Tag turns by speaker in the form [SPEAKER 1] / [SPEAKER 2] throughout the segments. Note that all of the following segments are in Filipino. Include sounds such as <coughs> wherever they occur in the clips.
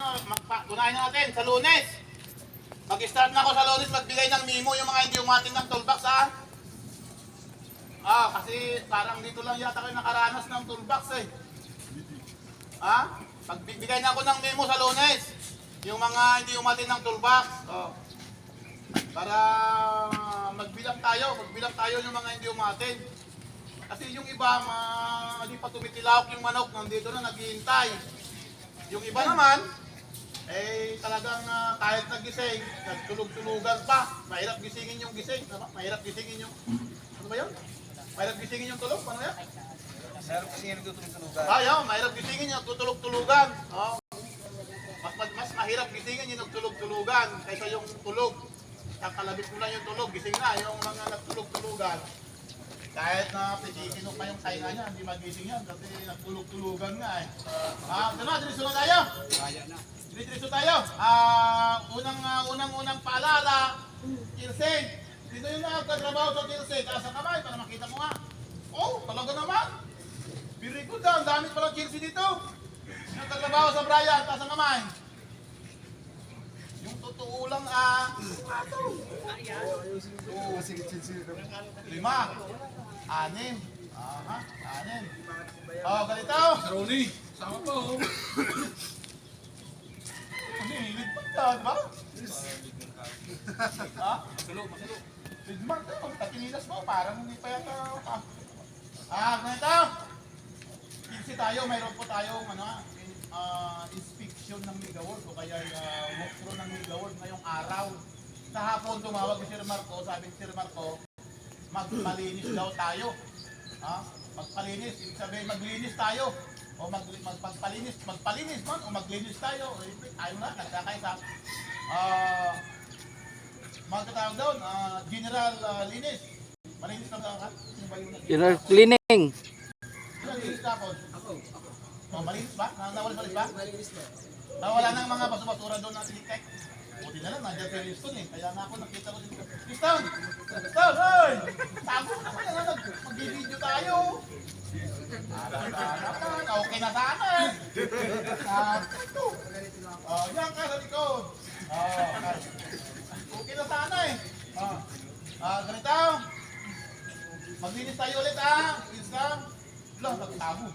[SPEAKER 1] magpa, unahin na natin sa lunes. Mag-start na ako sa lunes, magbigay ng memo yung mga hindi umatin ng toolbox ha. Ah, kasi parang dito lang yata kayo nakaranas ng toolbox eh. Ha? Magbibigay na ako ng memo sa lunes. Yung mga hindi umatin ng toolbox. Oh. Para magbilang tayo, magbilang tayo yung mga hindi umatin. Kasi yung iba, ma, hindi pa tumitilawak yung manok, nandito na naghihintay. Yung iba naman, eh talagang ah, kahit nagising, nagtulog-tulugan pa. Mahirap gisingin yung gising. Tama? Mahirap gisingin yung... Ano ba yun? Mahirap gisingin yung tulog. Ano yan?
[SPEAKER 2] Meron kasi yung nagtutulog-tulugan.
[SPEAKER 1] Ayaw, mahirap gisingin yung tutulog-tulugan. Oh. Mas, mas, mas mahirap gisingin yung nagtulog-tulugan kaysa yung tulog. Kakalabit mo lang yung tulog, gising na. Yung mga nagtulog-tulugan, kahit na pitikinog pa yung tainga niya, hindi magising yan kasi nagtulog-tulugan nga eh. Ah, uh, diretso na tayo.
[SPEAKER 2] Kaya na.
[SPEAKER 1] Diretso tayo. Ah, unang uh, unang unang paalala, Kirseng. Sino yung nagtatrabaho sa Kirseng? Taas ang kamay para makita mo nga. Oh, talaga naman. Very good ah. Ang dami palang Kirseng dito. Nagtatrabaho sa Brian, taas ang kamay. Yung totoo lang ah, lima, anim, aha, anim. Oh, ganito.
[SPEAKER 3] Ronnie, sama pa oh.
[SPEAKER 1] Ano eh, di ba? Ha?
[SPEAKER 3] Masalo, masalo.
[SPEAKER 1] Ligpag ka, pagkatinilas mo, parang hindi pa yata. Ah, ganito. Kasi tayo, mayroon po tayong ano, ah, inspection ng Megaward o kaya uh, walkthrough ng Megaward ngayong araw. Sa hapon tumawag si Sir Marco, sabi ni Sir Marco, magpalinis daw tayo. Ha? Magpalinis, ibig sabihin maglinis tayo. O mag, mag, magpalinis, magpalinis man o maglinis tayo. Ayaw na, nagkakaisa. Ah, magkatawag doon, ah, General ah, Linis. Malinis na ba ka? Ba
[SPEAKER 4] General cleaning.
[SPEAKER 1] Sino nag-linis tapos? Ako, ako. Oh, malinis ba? Na, nawal-malis ba? Malinis na. Nawala ng mga baso-basura doon na tinitek. Buti na lang, nandiyan si Liston eh. Kaya nga ako nakita ko dito. Liston! Liston! Hoy! Tago na pala na mag-video tayo. Naman, okay na sana eh. Ko. Oh, yan ka sa likod. Oh, okay. Na sana eh. Oh. Ah, ganito. Maglinis tayo ulit ah. Lang. Lang, nagtago.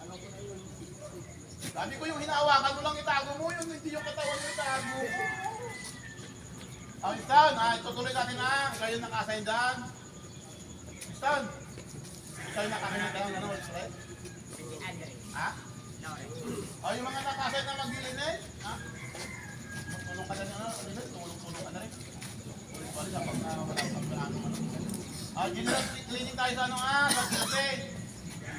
[SPEAKER 1] Sabi ko yung hinahawakan mo lang itago mo, yung hindi yung katawan mo itago. Oh, Stan, ah, tutuloy natin na. Kayo naka-assign dyan. Stan, kayo naka-assign dyan, ano, Fred? Ha? Oh, yung mga naka-assign na maglilinis, ha? Tulong ka na ano, Fred? Tulong-tulong ka na rin. Ulit pa rin kapag na wala pang ano, ano. Ah, general cleaning tayo sa ano, ah, sa kilpin.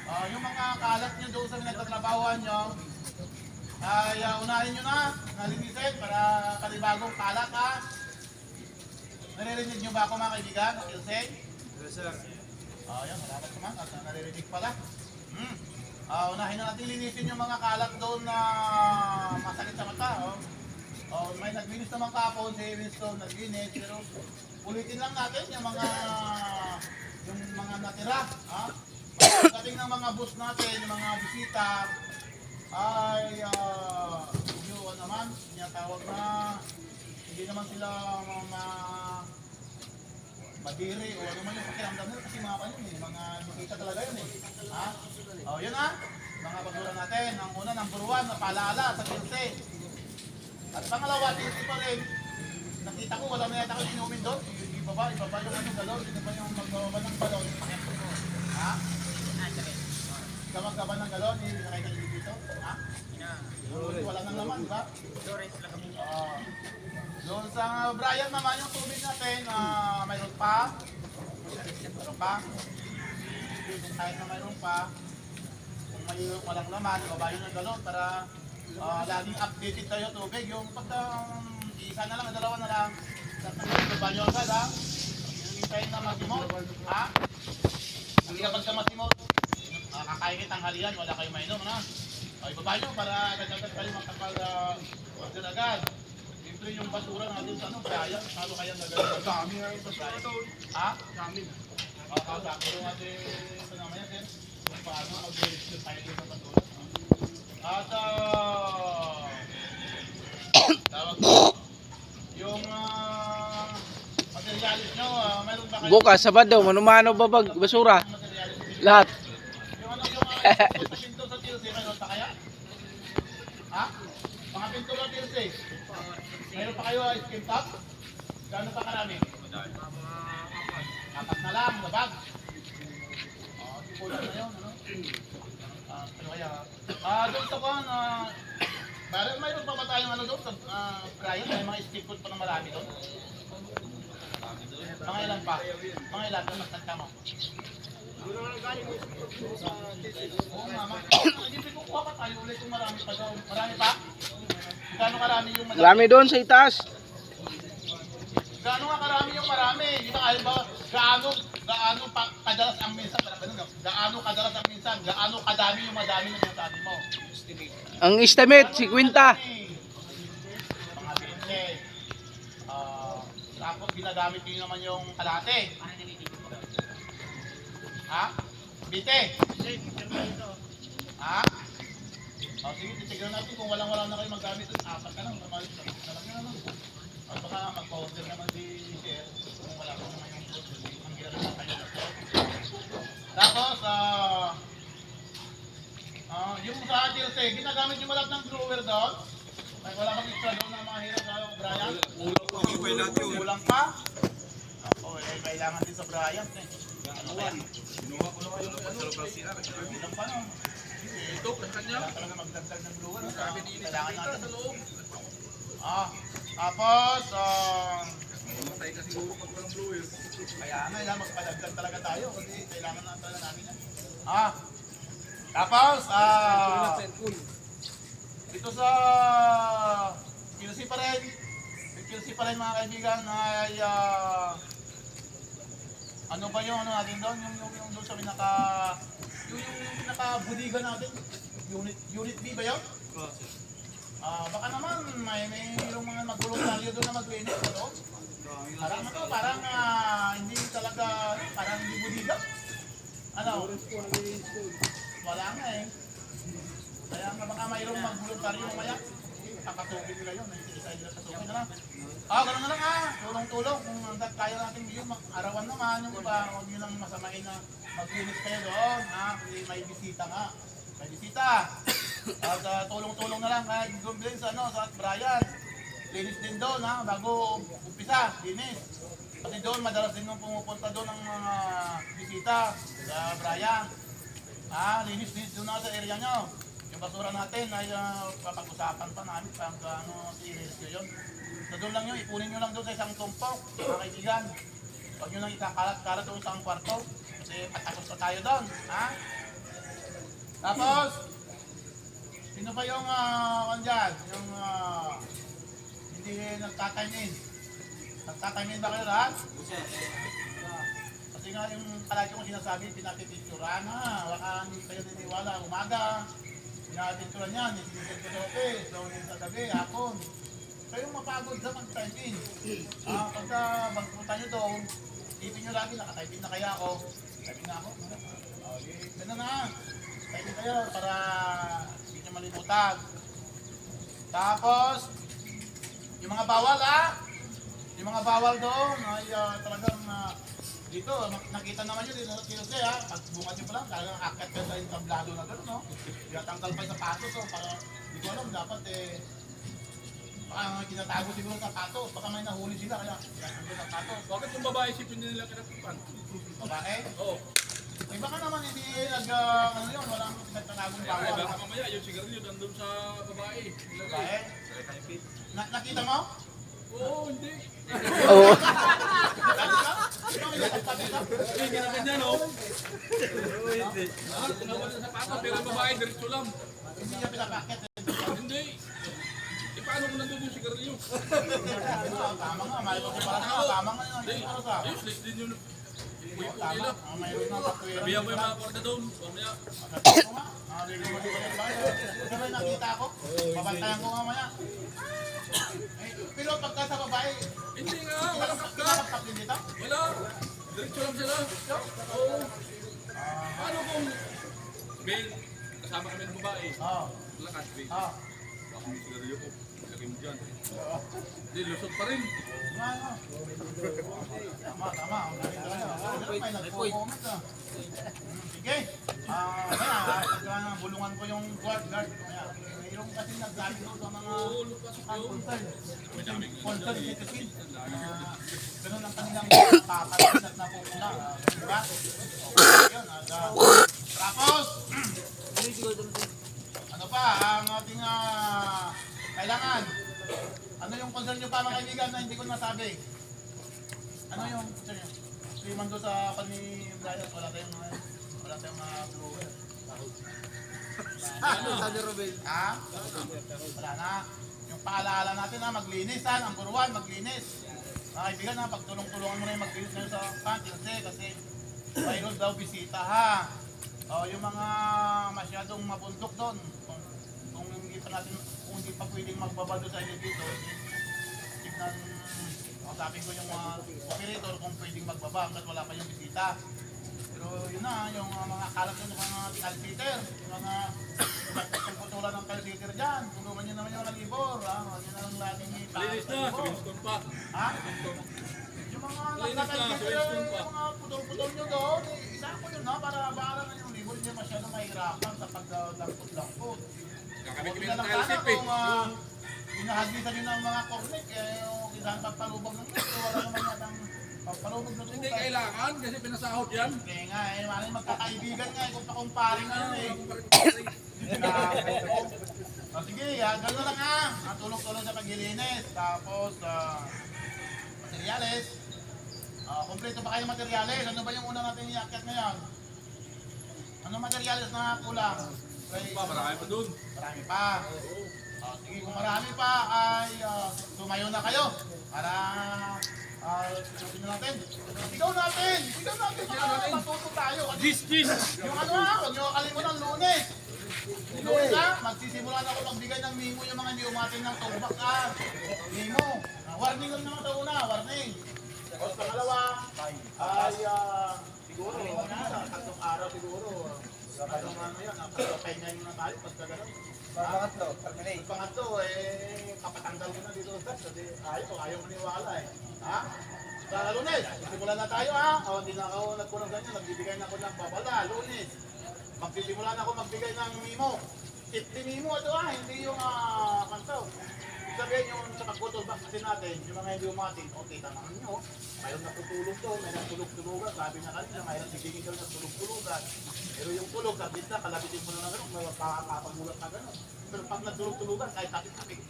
[SPEAKER 1] Ah, yung mga kalat nyo doon sa pinagtatrabahoan nyo, ay uh, unahin nyo na, nalinisin para kanibagong kalat ha. Naririnig nyo ba ako mga kaibigan, Ilseng?
[SPEAKER 2] Yes, sir.
[SPEAKER 1] Oh, yan, malakas naman, at naririnig pala. Hmm. Ah, unahin na natin linisin yung mga kalat doon na masakit sa mata. Oh. Oh, may naglinis naman kapon si Winston, naglinis, pero ulitin lang natin yung mga yung mga natira, ha? Pagdating ng mga bus natin, yung mga bisita, ay ah, yung ano naman, tinatawag na hindi naman sila mga madiri o ano man yung pakiramdam nila kasi mga kanyan eh, mga bisita talaga yun eh. Ha? O yun ha, mga basura natin. Ang una, number one, na paalala sa kilse. At pangalawa, kilse pa rin. Nakita ko, wala na yata ko inumin doon. Iba ba? Iba ba yung ano galon? Iba ba yung magbaba ng balon? Ha? Magbaba ng galon, hindi nakita niyo dito? Ha? Wala nang laman, di ba? Oo. Doon sa Brian naman yung tubig natin, ah, mayroon pa. Mayroon pa. Kahit na mayroon pa, kung may walang laman, ibaba yun ng galon para ah, laging updated tayo tubig. Yung pag um, isa na lang, dalawa na lang, ibaba nyo agad ha. Hintayin na mag-emote, ha? Hindi kapag ka mag-emote, ah, kakain kitang halian, wala kayong mainom, na. O, ibaba nyo para agad-agad kayo makapag uh, agad doon yung basura natin sa ano, playa. Paano kaya nagagawa? Dami na yung basura doon. Ha? Dami na. Oo, dami na natin sa naman yan. Paano mag-release yung tayo sa basura? At, uh, tawag yung uh, materialis nyo, uh, meron ba kayo?
[SPEAKER 4] Bukas, Sabado, manumano babag, basura. Lahat.
[SPEAKER 1] Yung ano, yung uh, sa pinto sa TLC, meron ba kaya? Ha? Mga pinto ba TLC? Mayroon pa kayo skin top? Gano'n pa karami? Apat na lang, labag. Kulang na yun, ano? Ah, ano kaya? Ah, doon sa kwan, ah, mayroon pa ba tayong ano doon sa ah, Brian? May mga stick food pa na marami doon? Mga ilan pa? Mga ilan? Doon mas mo? Oo nga, ma. <coughs> Hindi ko kuha pa tayo ulit kung marami pa daw. Marami pa? Gaano karami yung madami?
[SPEAKER 4] Marami doon sa itaas.
[SPEAKER 1] Gaano nga karami yung marami? Di ba alam ba? Gaano, gaano pa, kadalas ang minsan? Gaano kadalas ang minsan? Gaano kadami yung madami na sinasabi mo?
[SPEAKER 4] Ang estimate, 50.
[SPEAKER 1] Mga 20. Ah, tapos ginagamit nyo naman yung kalate. Ha? Bite? Ha? O sige, titignan natin kung walang-wala na kayo maggamit doon. Apat ka lang, namalit na. Talaga naman. At baka mag-order naman si Sir kung wala pa naman yung food. Ang ginagawa kayo. Tapos, ah... Ah, yung sa DLC, ginagamit yung lahat ng drawer doon. Ay, wala kang extra doon na mga hirap sa Brian. Kulang pa. Ako, eh, kailangan din sa Brian. Eh. Ano ba? Kulang pa no.
[SPEAKER 3] Ito, kanya.
[SPEAKER 1] Talaga magdagdag ng drawer. no? Sa- Kailangan natin. Ah, tapos, ah... Kaya nga, yan, magpadagdag talaga tayo kasi kailangan na talaga namin yan. Ah, tapos, ah... Dito sa QC pa pa rin mga kaibigan ay ah, ano ba yung ano natin doon? Yung, yung, yung doon sa pinaka yung, yung pinaka budigan natin. Unit unit B ba yun? Ah, baka naman may mayroong mga magvoluntaryo doon na maglinis sa loob. Parang ano, parang ah, hindi talaga, parang hindi budiga. Ano? Wala nga eh. Kaya nga baka mayroong magvoluntaryo mamaya. Kakatubig nila yun. Ay, isa nila katubig na lang. Ah, gano'n na lang ah. Tulong-tulong. Kung hanggat kaya natin yun, arawan naman. Yung iba, huwag nyo lang masamain na maglinis kayo doon. Ha? May bisita nga. May bisita. At ah, tulong-tulong na lang kahit doon din sa, ano, sa Brian. Linis din doon ha, bago umpisa, linis. Kasi doon, madalas din nung pumupunta doon ang mga bisita. Sa Brian. Ah, linis linis doon na sa area nyo. Yung basura natin ay uh, papag-usapan pa namin pag ano, i-rescue yun. So doon lang yun, ipunin nyo lang doon sa isang tumpok, mga kaibigan. Huwag nyo lang ikakalat-kalat doon sa isang kwarto. Kasi patagos pa tayo doon. Ha? Tapos, sino pa yung uh, dyan? Yung ah, hindi nagtatayin. Nagtatayin ba kayo lahat? Kasi nga yung palagi kong sinasabi, pinapipicturan na. Baka hindi kayo niniwala. Umaga, pinapipicturan yan. Nisisigil ko sa office. So, yun sa gabi, hapon. Kayong mapagod sa mag-typing. Ah, pagka magpunta nyo doon, tipin nyo lagi, nakatyping na kaya ako. Typing na ako. Oh, di, ganun na. Typing kayo para hindi nyo malimutan. Tapos, yung mga bawal ah, yung mga bawal doon ay ah, talagang ah, dito, mak- nakita naman yun dito sa Kilose ha. Pag bunga nyo pa lang, talagang akit ka sa yung tablado na gano'n, no? Tinatanggal pa yung sapatos, so para, hindi ko alam, dapat eh, baka kinatago siguro sa sapatos, baka may nahuli sila, kaya tinatanggal sa sapatos.
[SPEAKER 3] Bakit yung babae sipin nila kinapupan?
[SPEAKER 1] Babae,
[SPEAKER 3] Oo.
[SPEAKER 1] eh baka naman hindi nag, ah, ano yun, walang pinagtangagong
[SPEAKER 3] Ay,
[SPEAKER 1] bawal.
[SPEAKER 3] baka mamaya yung sigarilyo nandun sa babae.
[SPEAKER 1] Babae, na, nakita mo?
[SPEAKER 3] Oo, hindi.
[SPEAKER 4] Oo.
[SPEAKER 3] Hindi na ganyan, oh. Ah, tinawal sa sapatos, pero babae, diretso lang.
[SPEAKER 1] Hindi niya pinapakit. eh.
[SPEAKER 3] Hindi. Eh, paano kung nandun yung sigarilyo?
[SPEAKER 1] Ah, Tama nga, may para sa tama nga.
[SPEAKER 3] Hindi.
[SPEAKER 1] Sa
[SPEAKER 3] Useless din yun. Uy, po nila.
[SPEAKER 1] ah, na.
[SPEAKER 3] Sabihan mo yung mga kwarta doon. Mamaya.
[SPEAKER 1] Ko ah, ko nakita ako, babantayan ko mamaya. Pero pagka sa babae,
[SPEAKER 3] Hindi nga, wala
[SPEAKER 1] kinakap
[SPEAKER 3] ka.
[SPEAKER 1] kinakap din dito.
[SPEAKER 3] Wala. Diretso lang sila. Oo. Paano kung... Ben, kasama kami ng babae.
[SPEAKER 1] Oo.
[SPEAKER 3] Lakas, Ben.
[SPEAKER 1] Ah.
[SPEAKER 3] Baka may sigarilyo ko. Mo dyan. Hindi, lusot pa rin.
[SPEAKER 1] Ano? Tama, tama. Galing may ah. Hmm, Sige. Ah, kaya, bulungan ko yung guard guard. Mayroong kasi nagsabi ko sa mga concern. Concern citizen. Ganun ang kanilang papalit at napupuna. ah, Diba? Okay, yun. Tapos, ano pa, ang ating ah, kailangan. Ano yung concern nyo pa mga kaibigan na hindi ko nasabi? Ano yung concern nyo? Liman doon sa pan ni Brian, wala tayong mga, wala tayong mga blower.
[SPEAKER 2] Ano sabi Robel?
[SPEAKER 1] Ha? Wala na. Yung paalala natin ha, maglinis ha, number one, maglinis. Mga kaibigan ha, pagtulong-tulungan mo na yung maglinis ngayon sa panty kasi, kasi mayroon daw bisita ha. O, yung mga masyadong mabundok doon, kung, kung hindi pa natin, hindi pa pwedeng magbaba doon sa elevator, tignan, kausapin ko yung mga operator kung pwedeng magbaba hanggat wala pa yung bisita. Pero yun na, yung uh, mga kalat yung mga calciter, <coughs> yung mga yung putulan ng calciter dyan, tulungan nyo naman inahagisan nyo ng mga cornet, eh, yung kisahan pagpalubog ng luto, wala naman yatang pagpalubog ng luto.
[SPEAKER 3] Hindi kailangan kasi pinasahod yan.
[SPEAKER 1] Kaya nga, eh, ano yung magkakaibigan nga, eh, kung pakumparing ano eh. O sige, ah, gano'n lang ha. Ah, tulong-tulong sa paglilinis. Tapos, ah, materyales. Ah, kompleto ba kayo ng materyales? Ano ba yung una natin iakyat ngayon? Anong materyales na kulang? Kay-
[SPEAKER 3] Pa, marami pa dun.
[SPEAKER 1] Marami pa. Ah, sige, kung marami pa ay ah, tumayo na kayo para ah, uh, natin. Sigaw natin! Sigaw natin! Para matuto tayo.
[SPEAKER 3] Gis, gis!
[SPEAKER 1] yung ano ha, huwag nyo kakalimutan lunes. Lunes ha, magsisimula na ako magbigay ng mimo yung mga hindi umatin ng tumbak ha. Mimo. Ah, warning lang naman sa una, warning. Tapos pangalawa, ay ah, siguro, ano, tatlong araw siguro. Anong ano yan, papahinga nyo na tayo pagka.
[SPEAKER 2] Pangatlo, terminate.
[SPEAKER 1] Pangatlo, eh, kapatanggal ko na dito sa stats kasi ayaw, ayaw maniwala eh. Ha? Sa lunes, simulan na tayo ha. O, hindi na ako nagkurang ganyan, nagbibigay na ako ng babala, lunes. Magsisimula na ako magbigay ng mimo. 50 mimo ito ha, hindi yung uh, kanto. Sabihin yung sa pagputol box kasi natin, yung mga hindi umatin, o kita naman nyo, mayroon natutulog to, mayroon tulog-tulugan, sabi na kanina, mayroon bibigyan ka ng tulog-tulugan. Pero yung tulog, sa gitna, kalabitin mo na ng gano'n, may makakapagulat na gano'n. Pero pag nagtulog-tulugan, kahit tapit-tapit,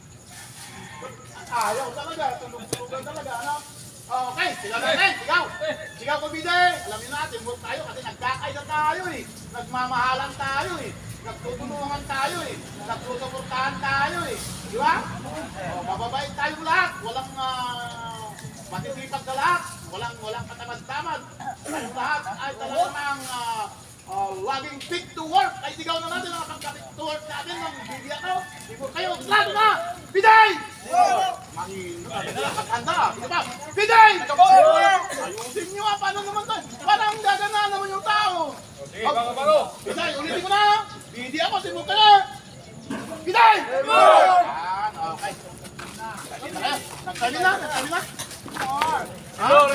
[SPEAKER 1] Ayaw talaga, tulog-tulugan talaga, ano? Okay, sigaw natin, sigaw! Sigaw ko, Bide! Alam niyo natin, work tayo kasi nagkakaisa tayo eh. Nagmamahalan tayo eh. Nagtutulungan tayo eh. Nagsusuportahan tayo eh. Di ba? O, mababait tayo lahat. Walang uh, matisipag na lahat. Walang, walang katamad-tamad. Tayong lahat ay talagang uh, uh, laging fit to work. Ay sigaw na natin ang pagka-fit to work natin ng bibigyan ko. Before kayo, lahat na! Biday! Ka handa. Sige pa. Biday! Ayusin nyo ah. Paano naman to? Parang gagana naman yung tao.
[SPEAKER 3] Sige, mga baro!
[SPEAKER 1] Biday, ulitin ko na. Bidi ako, sibuk ka na. Biday! Yan, okay. Nagsabi na kayo? Nagsabi na? Nagsabi na? Ha?